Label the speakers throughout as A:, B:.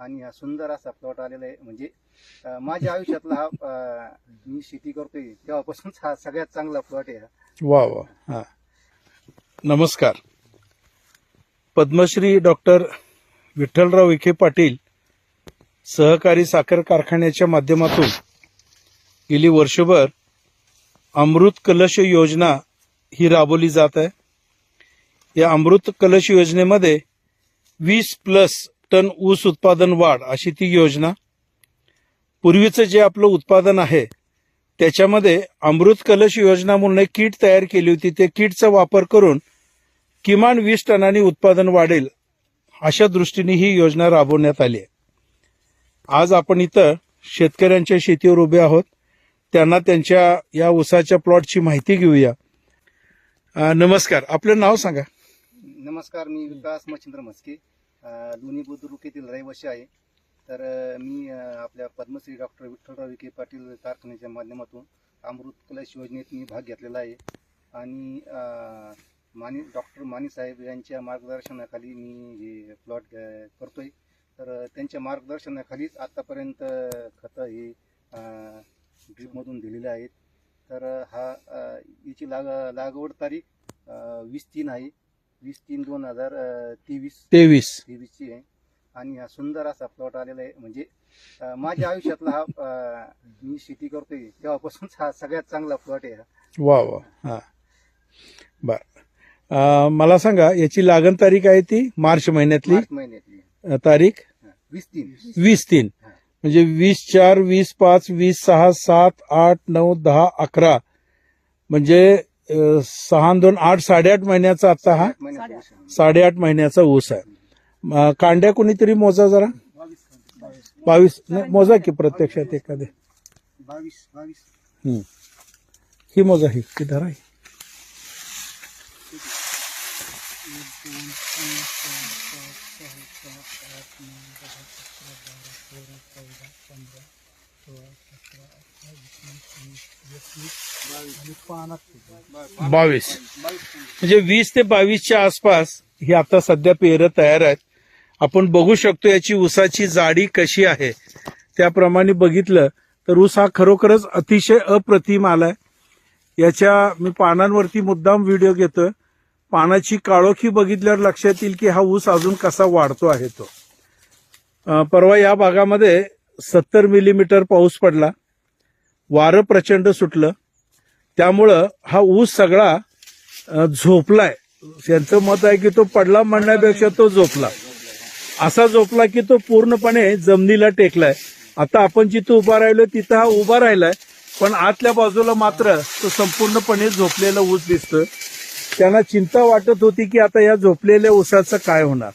A: आणि हा सुंदर असा प्लॉट आलेला आहे. म्हणजे अं, माझ्या आयुष्यातला हा अं, मी शेती करतोय तेव्हापासून हा सगळ्यात चांगला प्लॉट आहे हा.
B: वा वा हा. नमस्कार. पद्मश्री डॉक्टर विठ्ठलराव विखे पाटील सहकारी साखर कारखान्याच्या माध्यमातून गेली वर्षभर अमृत कलश योजना ही राबवली जात आहे. या अमृत कलश योजनेमध्ये वीस प्लस टन ऊस उत्पादन वाढ अशी ती योजना. पूर्वीचं जे आपलं उत्पादन आहे त्याच्यामध्ये अमृत कलश योजना म्हणून एक किट तयार केली होती. त्या किटचा वापर करून किमान वीस टनांनी उत्पादन वाढेल अशा दृष्टीने ही योजना राबवण्यात आली आहे. आज आपण इथं शेतकऱ्यांच्या शेतीवर उभे आहोत. त्यांना त्यांच्या या ऊसाच्या प्लॉटची माहिती घेऊया. नमस्कार. आपलं नाव सांगा.
A: नमस्कार मी विकास मच्छिंद्र म्हस्के. अं, लोणी बुद्रुक येथील रहिवासी आहे. तर मी आपल्या पद्मश्री डॉक्टर विठ्ठलराव विखे पाटील कारखान्याच्या माध्यमातून अमृत कलश योजनेत मी भाग घेतलेला आहे. आणि अं, मानी डॉक्टर मानी साहेब यांच्या मार्गदर्शनाखाली मी हे प्लॉट करतोय. तर त्यांच्या मार्गदर्शनाखालीच आत्तापर्यंत खतं हे ड्रीपमधून दिलेले आहेत. तर हा याची लाग लागवड तारीख वीस तीन आहे. वीस तीन दोन हजार अं, तेवीस.
B: तेवीस.
A: तेवीसची आहे. आणि हा सुंदर असा प्लॉट आलेला आहे. म्हणजे अं, माझ्या आयुष्यातला हा अं, मी शेती करतोय तेव्हापासून हा सगळ्यात चांगला प्लॉट आहे हा.
B: वा वा. हा. बर. अं, मला सांगा याची लागण तारीख आहे ती? मार्च महिन्यातली?
A: मार्च महिन्यातली.
B: अं, तारीख?
A: हा, वीस तीन.
B: वीस तीन.
A: हा.
B: म्हणजे वीस चार वीस पाच वीस सहा सात आठ नऊ दहा अकरा. म्हणजे सहा दोन आठ साडेआठ महिन्याचा आता हा. साडेआठ महिन्याचा ऊस आहे. कांड्या कोणीतरी मोजा जरा. बावीस मोजा की प्रत्यक्षात एखादे. ही मोजा ही ही धरा बावीस. म्हणजे वीस ते बावीसच्या आसपास ही आता सध्या पेरं तयार आहेत. आपण बघू शकतो याची ऊसाची जाडी कशी आहे. त्याप्रमाणे बघितलं तर ऊस हा खरोखरच अतिशय अप्रतिम आलाय. याच्या मी पानांवरती मुद्दाम व्हिडिओ घेतोय. पानाची काळोखी बघितल्यावर लक्षात येईल की हा ऊस अजून कसा वाढतो आहे तो. परवा या भागामध्ये सत्तर मिलीमीटर पाऊस पडला. वारं प्रचंड सुटलं. त्यामुळं हा ऊस सगळा झोपलाय. यांचं मत आहे की तो पडला म्हणण्यापेक्षा तो झोपला. असा झोपला की तो पूर्णपणे जमिनीला टेकलाय. आता आपण जिथं उभा राहिलो तिथं हा उभा राहिलाय. पण आतल्या बाजूला मात्र तो संपूर्णपणे झोपलेला ऊस दिसतोय. त्यांना चिंता वाटत होती की आता या झोपलेल्या ऊसाचं काय होणार?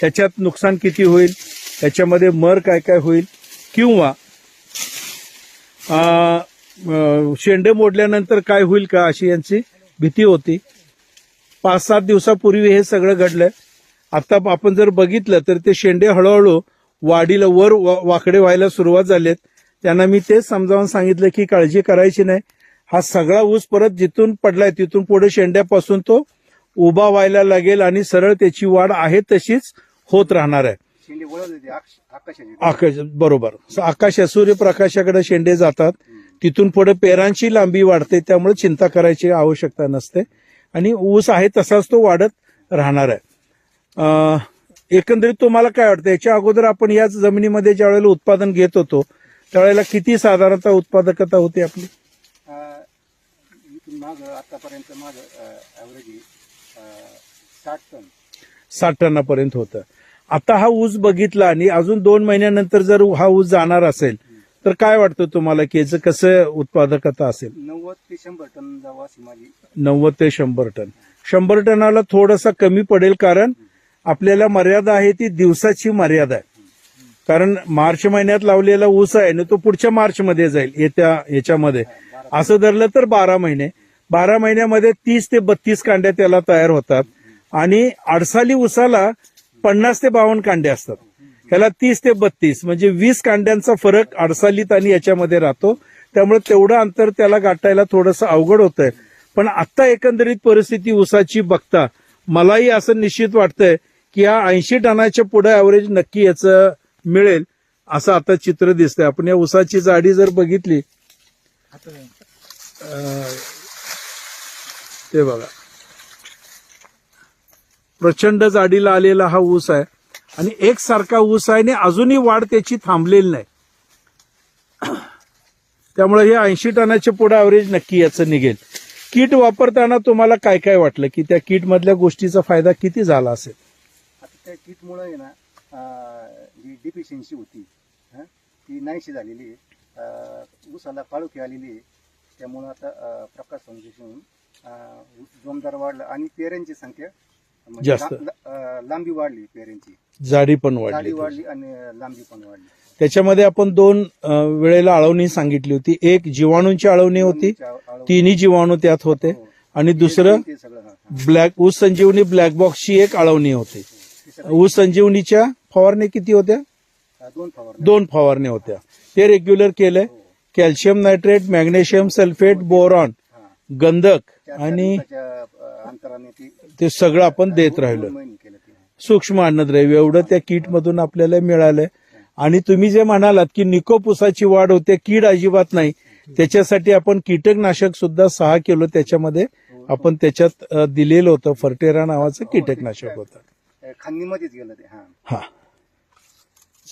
B: त्याच्यात नुकसान किती होईल? त्याच्यामध्ये मर काय काय होईल? किंवा शेंडे मोडल्यानंतर काय होईल का अशी यांची भीती होती. पाच सात दिवसापूर्वी हे सगळं घडलंय आता आपण जर बघितलं तर ते शेंडे हळूहळू वाढीला वर वा- वाकडे व्हायला सुरुवात झालेत. त्यांना मी तेच समजावून सांगितलं की काळजी करायची नाही. हा सगळा ऊस परत जिथून पडलाय तिथून पुढे शेंड्यापासून तो उभा व्हायला लागेल आणि सरळ त्याची वाढ आहे तशीच होत राहणार आहे.
A: शेंडे वळवले ते आकाश- आकाशाचे.
B: आकाश बरोबर. आकाश सूर्यप्रकाशाकडे शेंडे जातात. तिथून पुढे पेरांची लांबी वाढते त्यामुळे चिंता करायची आवश्यकता नसते. आणि ऊस आहे तसाच तो वाढत राहणार आहे. एकंदरीत तुम्हाला काय वाटतं? याच्या अगोदर आपण याच जमिनीमध्ये ज्या वेळेला उत्पादन घेत होतो त्यावेळेला किती साधारणतः उत्पादकता होती आपली?
A: माग आतापर्यंत माग ऍव्हरेज साठ टन.
B: साठ टनापर्यंत होतं. आता हा ऊस बघितला आणि अजून दोन महिन्यानंतर जर हा ऊस जाणार असेल तर काय वाटतं तुम्हाला की याचं कसं उत्पादकता असेल?
A: नव्वद ते शंभर टन जावं अशी माझी
B: नव्वद ते शंभर टन. शंभर टनाला थोडासा कमी पडेल कारण आपल्याला मर्यादा आहे ती दिवसाची मर्यादा आहे. कारण मार्च महिन्यात लावलेला ऊस आहे ना तो पुढच्या मार्च मध्ये जाईल येत्या याच्यामध्ये. असं धरलं तर बारा महिने. बारा महिन्यामध्ये तीस ते बत्तीस कांड्या त्याला तयार होतात. आणि अडसाली ऊसाला पन्नास ते बावन्न कांडे असतात. ह्याला तीस ते बत्तीस म्हणजे वीस कांड्यांचा फरक अडसालीत आणि याच्यामध्ये राहतो. त्यामुळे तेवढं अंतर त्याला गाठायला थोडंसं अवघड होतंय. पण आता एकंदरीत परिस्थिती उसाची बघता मलाही असं निश्चित वाटतंय की या ऐंशी टनाच्या पुढे ॲव्हरेज नक्की याचं मिळेल असं आता चित्र दिसतंय. आपण या उसाची जाडी जर बघितली ते बघा. प्रचंड जाडीला आलेला हा ऊस आहे. आणि एकसारखा ऊस आहे आणि अजूनही वाढ त्याची थांबलेली नाही. त्यामुळे हे ऐंशी टनाचे पुढे ॲव्हरेज नक्की याचं निघेल. किट वापरताना तुम्हाला काय काय वाटलं? की त्या किट मधल्या गोष्टीचा फायदा किती झाला असेल?
A: आता त्या किटमुळे आहे ना जी डिफिशियन्सी होती. हं, ती नाहीशी झालेली आहे. ऊसाला काळोखी आलेली आहे. त्यामुळं आता प्रकाश संश्लेषण ऊस जोमदार वाढला आणि पेऱ्यांची संख्या म्हणजे
B: जास्त.
A: ला- ला- अं, लांबी वाढली पेऱ्यांची
B: जाडी पण
A: जाडी
B: वाढली
A: आणि लांबी पण वाढली.
B: त्याच्यामध्ये आपण दोन अं, वेळेला आळवणी सांगितली होती. एक जीवाणूंची आळवणी होती. तिन्ही जीवाणू त्यात होते.
A: हो.
B: आणि दुसरं
A: ते सगळं हा, हा.
B: ब्लॅक ऊस संजीवनी ब्लॅक बॉक्सची एक आळवणी होती. ऊस संजीवनीच्या फवारणी किती होत्या?
A: दोन फवारण्या.
B: दोन फवारण्या होत्या. ते रेग्युलर केलंय.
A: हो.
B: Calcium nitrate magnesium sulphate boron
A: हा.
B: गंधक
A: चार- चार
B: आणि
A: दिवसाच्या, ते
B: सगळं आपण देत राहिलो. सूक्ष्म अन्नद्रव्य एवढं त्या किट मधून आपल्याला मिळालंय. आणि तुम्ही जे म्हणालात की निकोपुसाची वाढ होते कीड अजिबात नाही. त्याच्यासाठी आपण कीटकनाशक सुद्धा सहा किलो त्याच्यामध्ये आपण त्याच्यात दिलेलं होतं. फर्टेरा नावाचं कीटकनाशक होतं.
A: खांदीमध्येच गेलं ते हा.
B: हा.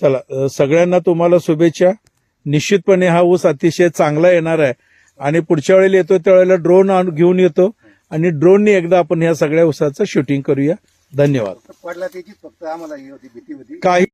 B: चला सगळ्यांना तुम्हाला शुभेच्छा. निश्चितपणे हा ऊस अतिशय चांगला येणार आहे. आणि पुढच्या वेळेला येतो त्यावेळेला ड्रोन घेऊन येतो. आणि ड्रोनने एकदा आपण ह्या सगळ्या ऊसाचं शूटिंग करूया. धन्यवाद.
A: पडला त्याचीच फक्त आम्हाला ही होती भीती होती.
B: काही